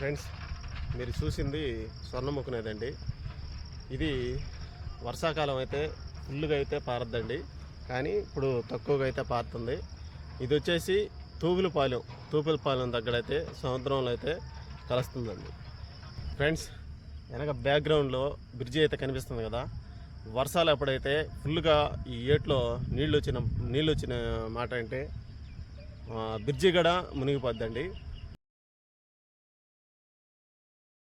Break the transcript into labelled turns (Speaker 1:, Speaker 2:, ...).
Speaker 1: Friends మీరు చూసింది స్వర్ణముఖనేదండి ఇది వర్షాకాలం అయితే ఫుల్గా అయితే పారద్దండి. కానీ ఇప్పుడు తక్కువగా అయితే పారుతుంది. ఇది వచ్చేసి తూగులపాలెం తూపులపాలెం దగ్గర అయితే సముద్రంలో అయితే కలుస్తుందండి. ఫ్రెండ్స్ వెనక బ్యాక్గ్రౌండ్లో బ్రిడ్జి అయితే కనిపిస్తుంది కదా. వర్షాలు ఎప్పుడైతే ఫుల్గా ఈ ఏట్లో నీళ్ళు వచ్చిన నీళ్ళు వచ్చిన మాట అంటే బ్రిడ్జి కూడా మునిగిపోద్దండి.